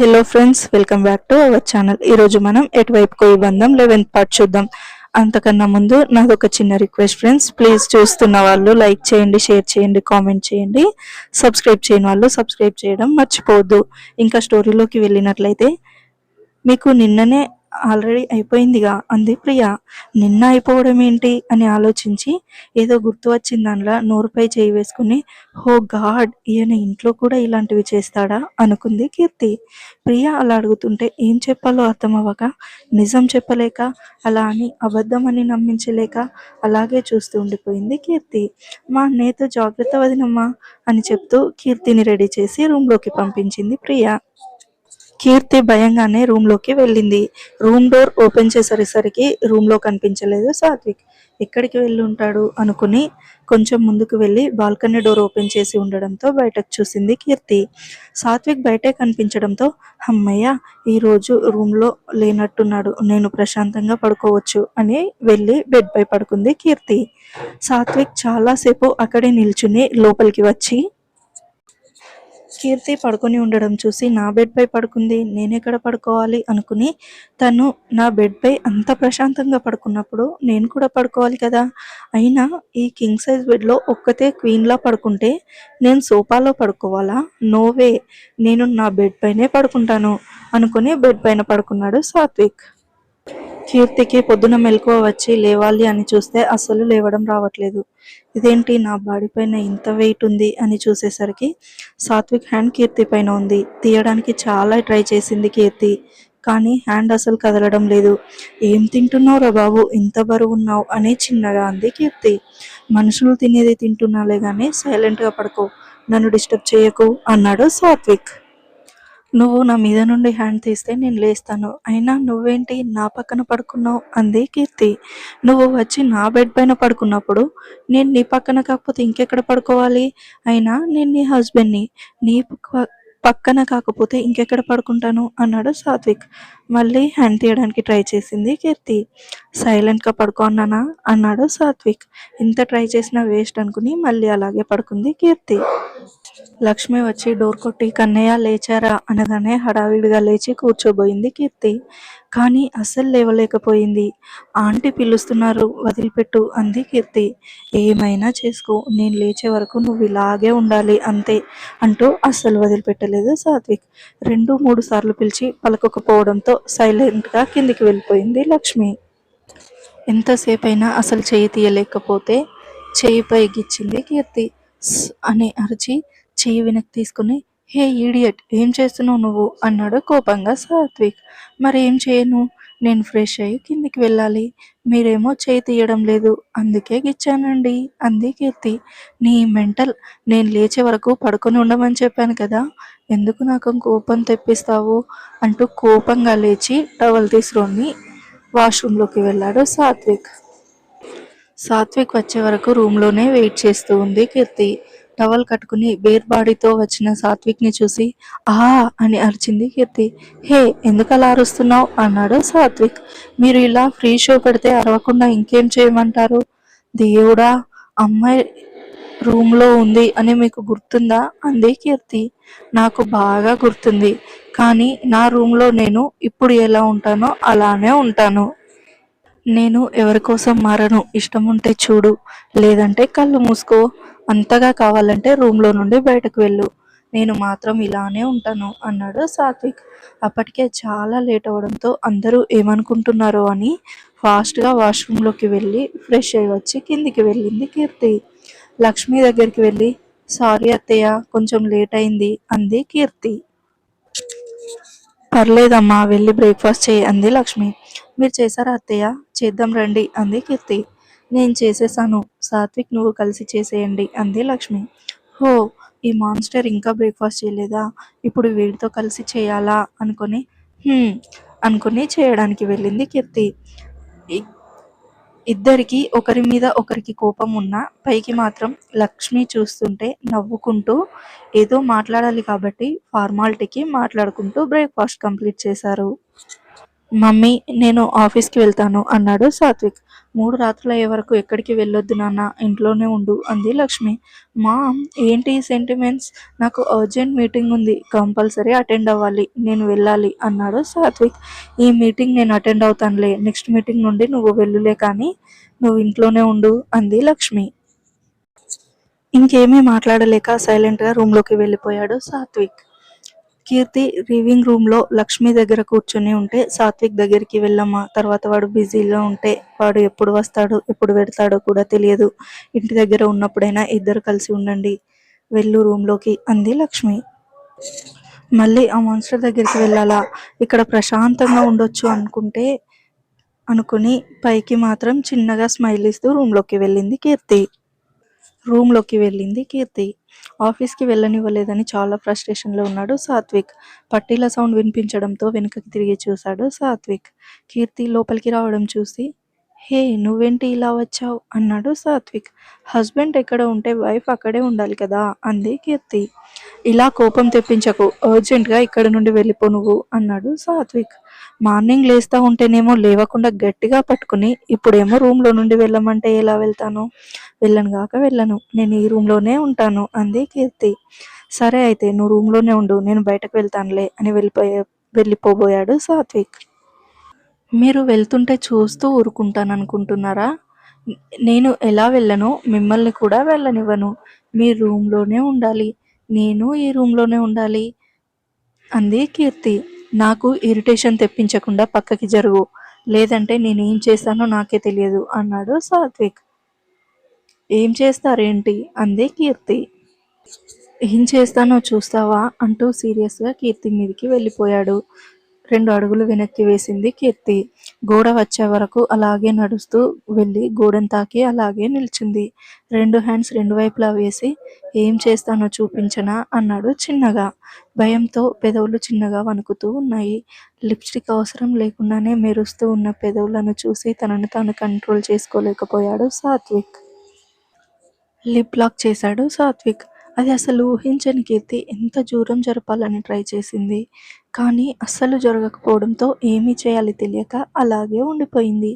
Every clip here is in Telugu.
Hello friends welcome back to our channel ఈరోజు మనం ఎటువైపు కోయి బంధం? లెవెన్త్ పార్ట్ చూద్దాం. అంతకన్నా ముందు నాది ఒక చిన్న రిక్వెస్ట్ ఫ్రెండ్స్ ప్లీజ్ చూస్తున్న వాళ్ళు లైక్ చేయండి షేర్ చేయండి కామెంట్ చేయండి. సబ్స్క్రైబ్ చేయని వాళ్ళు సబ్స్క్రైబ్ చేయడం మర్చిపోవద్దు. ఇంకా స్టోరీలోకి వెళ్ళినట్లయితే మీకు నిన్ననే ఆల్రెడీ అయిపోయిందిగా. అంది ప్రియ. నిన్న అయిపోవడం ఏంటి? అని ఆలోచించి ఏదో గుర్తు వచ్చింది దానిలా నోరుపై చేయి వేసుకుని హో గాడ్ ఈయన ఇంట్లో కూడా ఇలాంటివి చేస్తాడా? అనుకుంది కీర్తి. ప్రియ అలా అడుగుతుంటే ఏం చెప్పాలో అర్థం అవ్వక నిజం చెప్పలేక అలా అని అబద్ధం అని నమ్మించలేక అలాగే చూస్తూ ఉండిపోయింది కీర్తి. మా అన్నయ్యతో జాగ్రత్త వదినమ్మా అని చెప్తూ కీర్తిని రెడీ చేసి రూమ్లోకి పంపించింది ప్రియ. కీర్తి భయంగానే రూమ్లోకి వెళ్ళింది. రూమ్ డోర్ ఓపెన్ చేసేసరికి రూమ్లో కనిపించలేదు సాత్విక్. ఎక్కడికి వెళ్ళి ఉంటాడు అనుకుని కొంచెం ముందుకు వెళ్ళి బాల్కనీ డోర్ ఓపెన్ చేసి ఉండడంతో బయటకు చూసింది కీర్తి. సాత్విక్ బయటే కనిపించడంతో అమ్మయ్య ఈరోజు రూమ్లో లేనట్టున్నాడు. నేను ప్రశాంతంగా పడుకోవచ్చు అని వెళ్ళి బెడ్ పై పడుకుంది కీర్తి. సాత్విక్ చాలాసేపు అక్కడే నిల్చుని లోపలికి వచ్చి కీర్తి పడుకొని ఉండడం చూసి నా బెడ్ పై పడుకుంది నేనెక్కడ పడుకోవాలి? అనుకుని తను నా బెడ్ పై అంత ప్రశాంతంగా పడుకున్నప్పుడు నేను కూడా పడుకోవాలి కదా. అయినా ఈ కింగ్ సైజ్ బెడ్లో ఒక్కతే క్వీన్లా పడుకుంటే నేను సోఫాలో పడుకోవాలా? నోవే నేను నా బెడ్ పైనే పడుకుంటాను అనుకుని బెడ్ పైన పడుకున్నాడు సాత్విక్. కీర్తికి పొద్దున మెలకువ వచ్చి లేవాలి అని చూస్తే అస్సలు లేవడం రావట్లేదు. ఇదేంటి నా బాడీ పైన ఇంత వెయిట్ ఉంది అని చూసేసరికి సాత్విక్ హ్యాండ్ కీర్తి పైన ఉంది. తీయడానికి చాలా ట్రై చేసింది కీర్తి. కానీ హ్యాండ్ అసలు కదలడం లేదు. ఏం తింటున్నావురా బాబు? ఇంత బరువు ఉన్నావు అని చిన్నగా అంది కీర్తి. మనుషులు తినేది తింటున్నాలే కానీ సైలెంట్గా పడుకో. నన్ను డిస్టర్బ్ చేయకు అన్నాడు సాత్విక్. నువ్వు నా మీద నుండి హ్యాండ్ తీస్తే నేను లేస్తాను. అయినా నువ్వేంటి నా పక్కన పడుకున్నావు? అంది కీర్తి. నువ్వు వచ్చి నా బెడ్ పైన పడుకున్నప్పుడు నేను నీ పక్కన కాకపోతే ఇంకెక్కడ పడుకోవాలి? అయినా నేను నీ హస్బెండ్ని. నీ పక్క- పక్కన కాకపోతే ఇంకెక్కడ పడుకుంటాను? అన్నాడు సాత్విక్. మళ్ళీ హ్యాండ్ తీయడానికి ట్రై చేసింది కీర్తి. సైలెంట్గా పడుకోన్నానా అన్నాడు సాత్విక్. ఇంత ట్రై చేసినా వేస్ట్ అనుకుని మళ్ళీ అలాగే పడుకుంది కీర్తి. లక్ష్మి వచ్చి డోర్ కొట్టి కన్నయ్య లేచారా? అనగానే హడావిడిగా లేచి కూర్చోబోయింది కీర్తి. కానీ అస్సలు లేవలేకపోయింది. ఆంటీ పిలుస్తున్నారు వదిలిపెట్టు అంది కీర్తి. ఏమైనా చేసుకో నేను లేచే వరకు నువ్వు ఇలాగే ఉండాలి అంతే అంటూ అస్సలు వదిలిపెట్టలేదు సాత్విక్. రెండు మూడు సార్లు పిలిచి పలకకపోవడంతో సైలెంట్గా కిందికి వెళ్ళిపోయింది లక్ష్మి. ఎంతసేపైనా అసలు చేయి తీయలేకపోతే చేయి పైకిచ్చింది కీర్తి. అని అరిచి చెయ్యి వెనక్కి తీసుకుని హే ఈడియట్ ఏం చేస్తున్నావు నువ్వు? అన్నాడు కోపంగా సాత్విక్. మరి ఏం చేయను? నేను ఫ్రెష్ అయ్యి కిందికి వెళ్ళాలి. మీరేమో చేయి తీయడం లేదు. అందుకే గిచ్చానండి అంది కీర్తి. నీ మెంటల్ నేను లేచే వరకు పడుకొని ఉండమని చెప్పాను కదా. ఎందుకు నాకు కోపం తెప్పిస్తావు? అంటూ కోపంగా లేచి టవల్ తీసుకొని వాష్రూమ్లోకి వెళ్ళాడు సాత్విక్. సాత్విక్ వచ్చే వరకు రూమ్లోనే వెయిట్ చేస్తూ ఉంది కీర్తి. టవల్ కట్టుకుని బేర్ బాడీతో వచ్చిన సాత్విక్ని చూసి ఆ అని అరిచింది కీర్తి. హే ఎందుకు అలా అరుస్తున్నావు? అన్నాడు సాత్విక్. మీరు ఇలా ఫ్రీ షో పెడితే అరవకుండా ఇంకేం చేయమంటారు? దేవుడా అమ్మాయి రూమ్లో ఉంది అని మీకు గుర్తుందా? అంది కీర్తి. నాకు బాగా గుర్తుంది కానీ నా రూమ్లో నేను ఇప్పుడు ఎలా ఉంటానో అలానే ఉంటాను. నేను ఎవరి కోసం మారను? ఇష్టం ఉంటే చూడు లేదంటే కళ్ళు మూసుకో. అంతగా కావాలంటే రూమ్లో నుండి బయటకు వెళ్ళు. నేను మాత్రం ఇలానే ఉంటాను అన్నాడు సాత్విక్. అప్పటికే చాలా లేట్ అవడంతో అందరూ ఏమనుకుంటున్నారో అని ఫాస్ట్గా వాష్రూమ్లోకి వెళ్ళి ఫ్రెష్ అయ్యి వచ్చి కిందికి వెళ్ళింది కీర్తి. లక్ష్మి దగ్గరికి వెళ్ళి సారీ అత్తయ్య కొంచెం లేట్ అయింది అంది కీర్తి. పర్లేదమ్మా వెళ్ళి బ్రేక్ఫాస్ట్ చేయి అంది లక్ష్మి. మీరు చేశారా అత్తయ్య? చేద్దాం రండి అంది కీర్తి. నేను చేసేసాను. సాత్విక్ నువ్వు కలిసి చేసేయండి అంది లక్ష్మి. హో ఈ మాన్స్టర్ ఇంకా బ్రేక్ఫాస్ట్ చేయలేదా? ఇప్పుడు వీడితో కలిసి చేయాలా? అనుకొని అనుకుని చేయడానికి వెళ్ళింది కీర్తి. ఇద్దరికి ఒకరి మీద ఒకరికి కోపం ఉన్నా పైకి మాత్రం లక్ష్మి చూస్తుంటే నవ్వుకుంటూ ఏదో మాట్లాడాలి కాబట్టి ఫార్మాలిటీకి మాట్లాడుకుంటూ బ్రేక్ఫాస్ట్ కంప్లీట్ చేశారు. మమ్మీ నేను ఆఫీస్కి వెళ్తాను అన్నాడు సాత్విక్. మూడు రాత్రులు అయ్యే వరకు ఎక్కడికి వెళ్ళొద్దు నాన్న ఇంట్లోనే ఉండు అంది లక్ష్మి. మా ఏంటి సెంటిమెంట్స్ నాకు అర్జెంట్ మీటింగ్ ఉంది కంపల్సరీ అటెండ్ అవ్వాలి నేను వెళ్ళాలి అన్నాడు సాత్విక్. ఈ మీటింగ్ నేను అటెండ్ అవుతానులే నెక్స్ట్ మీటింగ్ నుండి నువ్వు వెళ్ళులే కానీ నువ్వు ఇంట్లోనే ఉండు అంది లక్ష్మి. ఇంకేమీ మాట్లాడలేక సైలెంట్గా రూమ్లోకి వెళ్ళిపోయాడు సాత్విక్. కీర్తి లివింగ్ రూమ్లో లక్ష్మి దగ్గర కూర్చొని ఉంటే సాత్విక్ దగ్గరికి వెళ్ళమ్మా. తర్వాత వాడు బిజీలో ఉంటే వాడు ఎప్పుడు వస్తాడు ఎప్పుడు పెడతాడో కూడా తెలియదు. ఇంటి దగ్గర ఉన్నప్పుడైనా ఇద్దరు కలిసి ఉండండి. వెళ్ళు రూమ్లోకి అంది లక్ష్మి. మళ్ళీ ఆ మాన్స్టర్ దగ్గరికి వెళ్ళాలా? ఇక్కడ ప్రశాంతంగా ఉండొచ్చు అనుకుంటే అనుకుని పైకి మాత్రం చిన్నగా స్మైల్ ఇస్తూ రూమ్లోకి వెళ్ళింది కీర్తి. రూమ్లోకి వెళ్ళింది కీర్తి. ఆఫీస్కి వెళ్ళనివ్వలేదని చాలా ఫ్రస్ట్రేషన్లో ఉన్నాడు సాత్విక్. పట్టీల సౌండ్ వినిపించడంతో వెనుకకి తిరిగి చూశాడు సాత్విక్. కీర్తి లోపలికి రావడం చూసి హే నువ్వేంటి ఇలా వచ్చావు? అన్నాడు సాత్విక్. హస్బెండ్ ఎక్కడ ఉంటే వైఫ్ అక్కడే ఉండాలి కదా? అంది కీర్తి. ఇలా కోపం తెప్పించకు అర్జెంట్గా ఇక్కడ నుండి వెళ్ళిపో నువ్వు అన్నాడు సాత్విక్. మార్నింగ్ లేస్తా ఉంటేనేమో లేవకుండా గట్టిగా పట్టుకుని ఇప్పుడేమో రూమ్లో నుండి వెళ్ళమంటే ఎలా వెళ్తాను? వెళ్ళను గాక వెళ్ళను. నేను ఈ రూమ్లోనే ఉంటాను అంది కీర్తి. సరే అయితే నువ్వు రూమ్లోనే ఉండు నేను బయటకు వెళ్తానులే అని వెళ్ళిపోయే వెళ్ళిపోబోయాడు సాత్విక్. మీరు వెళ్తుంటే చూస్తూ ఊరుకుంటాను అనుకుంటున్నారా నేను ఎలా వెళ్ళను? మిమ్మల్ని కూడా వెళ్ళనివ్వను. మీ రూమ్లోనే ఉండాలి. నేను ఈ రూమ్లోనే ఉండాలి అంది కీర్తి. నాకు ఇరిటేషన్ తెప్పించకుండా పక్కకి జరుగు. లేదంటే నేను ఏం చేస్తానో నాకే తెలియదు అన్నాడు సాత్విక్. ఏం చేస్తారేంటి? అంది కీర్తి. ఏం చేస్తానో చూస్తావా? అంటూ సీరియస్గా కీర్తి మీదకి వెళ్ళిపోయాడు. రెండు అడుగులు వెనక్కి వేసింది కీర్తి. గోడ వచ్చే వరకు అలాగే నడుస్తూ వెళ్ళి గోడను తాకి అలాగే నిల్చుంది. రెండు హ్యాండ్స్ రెండు వైపులా వేసి ఏం చేస్తానో చూపించనా? అన్నాడు చిన్నగా. భయంతో పెదవులు చిన్నగా వణుకుతూ ఉన్నాయి. లిప్స్టిక్ అవసరం లేకుండానే మెరుస్తూ ఉన్న పెదవులను చూసి తనను తాను కంట్రోల్ చేసుకోలేకపోయాడు సాత్విక్. లిప్ లాక్ చేశాడు సాత్విక్. అది అసలు ఊహించని కీర్తి ఎంత దూరం జరపాలని ట్రై చేసింది. కానీ అస్సలు జరగకపోవడంతో ఏమీ చేయాలి తెలియక అలాగే ఉండిపోయింది.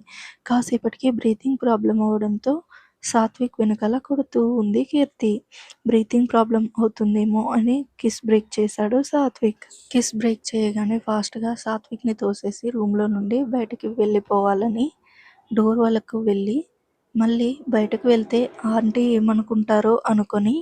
కాసేపటికి బ్రీతింగ్ ప్రాబ్లం అవడంతో సాత్విక్ వెనకాల కొడుతూ ఉంది కీర్తి. బ్రీతింగ్ ప్రాబ్లం అవుతుందేమో అని కిస్ బ్రేక్ చేశాడు సాత్విక్. కిస్ బ్రేక్ చేయగానే ఫాస్ట్గా సాత్విక్ని తోసేసి రూమ్లో నుండి బయటికి వెళ్ళిపోవాలని డోర్ వాళ్ళకు వెళ్ళి మళ్ళీ బయటకు వెళ్తే ఆంటీ ఏమనుకుంటారో అనుకొని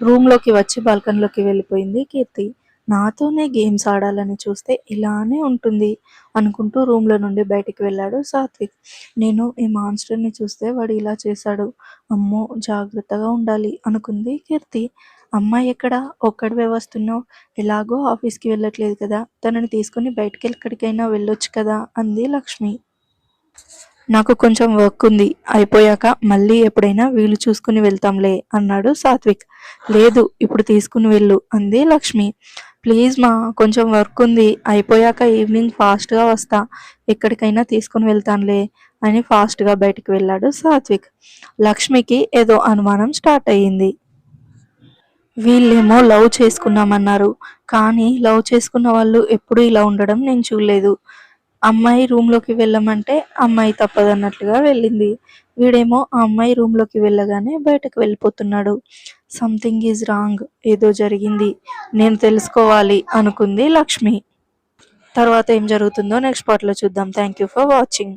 రూమ్లోకి వచ్చి బాల్కనీలోకి వెళ్ళిపోయింది కీర్తి. నాతోనే గేమ్స్ ఆడాలని చూస్తే ఇలానే ఉంటుంది అనుకుంటూ రూమ్లో నుండి బయటికి వెళ్ళాడు సాత్విక్. నేను ఈ మాన్స్టర్ని చూస్తే వాడు ఇలా చేశాడు. అమ్మో జాగ్రత్తగా ఉండాలి అనుకుంది కీర్తి. అమ్మాయి ఎక్కడ? ఒక్కడివే వస్తున్నావు. ఎలాగో ఆఫీస్కి వెళ్ళట్లేదు కదా. తనని తీసుకుని బయటికి ఎక్కడికైనా వెళ్ళొచ్చు కదా అంది లక్ష్మి. నాకు కొంచెం వర్క్ ఉంది. అయిపోయాక మళ్ళీ ఎప్పుడైనా వీలు చూసుకుని వెళ్తాంలే అన్నాడు సాత్విక్. లేదు ఇప్పుడు తీసుకుని వెళ్ళు అంది లక్ష్మి. ప్లీజ్ మా కొంచెం వర్క్ ఉంది. అయిపోయాక ఈవినింగ్ ఫాస్ట్గా వస్తా. ఎక్కడికైనా తీసుకుని వెళ్తానులే అని ఫాస్ట్గా బయటికి వెళ్ళాడు సాత్విక్. లక్ష్మికి ఏదో అనుమానం స్టార్ట్ అయ్యింది. వీళ్ళేమో లవ్ చేసుకున్నామన్నారు. కానీ లవ్ చేసుకున్న వాళ్ళు ఎప్పుడూ ఇలా ఉండడం నేను చూడలేదు. అమ్మాయి రూమ్లోకి వెళ్ళమంటే అమ్మాయి తప్పదన్నట్లుగా వెళ్ళింది. వీడేమో ఆ అమ్మాయి రూమ్లోకి వెళ్ళగానే బయటకు వెళ్ళిపోతున్నాడు. సంథింగ్ ఈజ్ రాంగ్ ఏదో జరిగింది. నేను తెలుసుకోవాలి అనుకుంది లక్ష్మి. తర్వాత ఏం జరుగుతుందో నెక్స్ట్ పార్ట్లో చూద్దాం. Thank you for watching